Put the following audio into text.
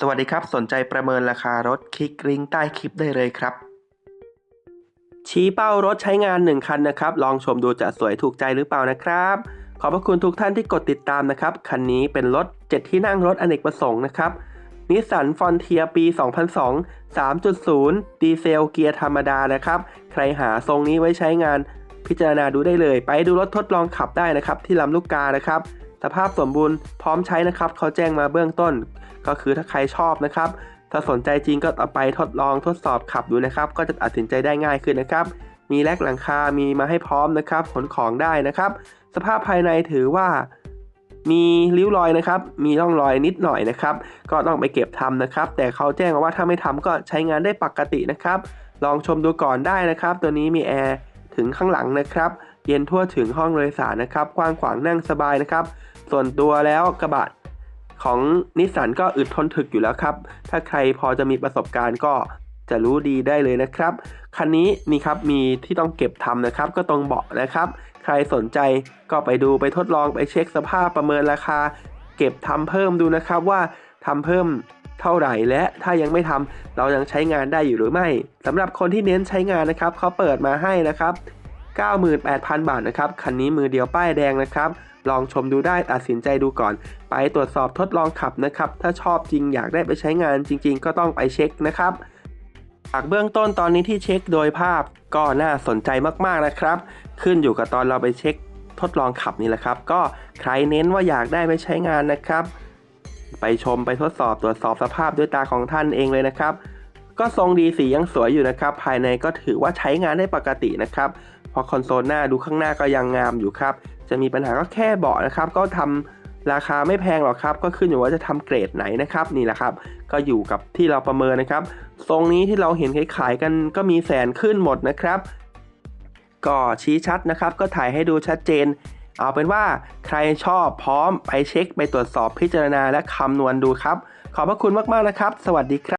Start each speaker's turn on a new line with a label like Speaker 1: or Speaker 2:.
Speaker 1: สวัสดีครับ สนใจประเมินราคารถคลิกลิงก์ใต้คลิปได้เลยครับ ชี้เป้ารถใช้งาน 1 คันนะครับ ลองชมดูจะสวยถูกใจหรือเปล่านะครับ ขอบพระคุณทุกท่านที่กดติดตามนะครับ คันนี้เป็นรถ 7 ที่นั่งรถอเนกประสงค์นะครับนิสสันฟอนเทียปี 2002 3.0 ดีเซลเกียร์ธรรมดานะครับ ใครหาทรงนี้ไว้ใช้งาน พิจารณาดูได้เลย ไปดูรถทดลองขับได้นะครับ ที่ลำลูกกานะครับ สภาพสมบูรณ์พร้อมใช้นะครับเขาแจ้งมาเบื้องต้น ก็คือถ้าใครชอบนะครับ ถ้าสนใจจริงก็เอาไปทดลองทดสอบขับดูนะครับ ก็จะตัดสินใจได้ง่ายขึ้นนะครับ มีแลกหลังคา มีมาให้พร้อมนะครับขนของได้นะครับ สภาพภายในถือว่ามีริ้วรอยนะครับ มีร่องรอยนิดหน่อยนะครับ ก็ต้องไปเก็บทำนะครับ แต่เขาแจ้งว่าถ้าไม่ทำก็ใช้งานได้ปกตินะครับ ลองชมดูก่อนได้นะครับ ตัวนี้มีแอร์ถึงข้างหลังนะครับ เย็นทั่วถึงห้องโดยสารนะครับ กว้างขวางนั่งสบายนะครับ ส่วนตัวแล้วกระบะของนิสสันก็อึดทนถึกอยู่แล้วครับ ถ้าใครพอจะมีประสบการณ์ก็จะรู้ดีได้เลยนะครับ คันนี้นี่ครับมีที่ต้องเก็บทำนะครับ ก็ตรงเบาะนะครับ ใครสนใจก็ไปดูไปทดลองไปเช็คสภาพประเมินราคา เก็บทำเพิ่มดูนะครับว่าทำเพิ่มเท่าไหร่และถ้ายังไม่ทำเรายังใช้งานได้อยู่หรือไม่สำหรับคนที่เน้นใช้งานนะครับเขาเปิดมาให้นะครับ 98,000 บาทนะครับ คันนี้มือเดียวป้ายแดงนะครับ ลองชมดูได้ตัดสินใจดูก่อน ไปตรวจสอบทดลองขับนะครับ ถ้าชอบจริงอยากได้ไปใช้งานจริง ๆ ก็ต้องไปเช็คนะครับจากเบื้องต้นตอนนี้ที่เช็คโดยภาพก็น่าสนใจมากๆนะครับ ขึ้นอยู่กับตอนเราไปเช็คทดลองขับนี่แหละครับ ก็ใครเน้นว่าอยากได้ไปใช้งานนะครับ ไปชมไปทดสอบตรวจสอบสภาพด้วยตาของท่านเองเลยนะครับ ก็ทรงดีสียังสวยอยู่นะครับ ภายในก็ถือว่าใช้งานได้ปกตินะครับ พอคอนโซลหน้าดูข้างหน้าก็ยังงามอยู่ครับ จะมีปัญหาก็แค่เบาะนะครับ ก็ทำราคาไม่แพงหรอกครับ ก็ขึ้นอยู่ว่าจะทำเกรดไหนนะครับนี่แหละครับ ก็อยู่กับที่เราประเมินนะครับ ทรงนี้ที่เราเห็นขายๆกันก็มีแสนขึ้นหมดนะครับ ก็ชี้ชัดนะครับ ก็ถ่ายให้ดูชัดเจน เอาเป็นว่าใครชอบพร้อมไปเช็คไปตรวจสอบพิจารณาและคำนวณดูครับ ขอบพระคุณมากๆนะครับ สวัสดีครับ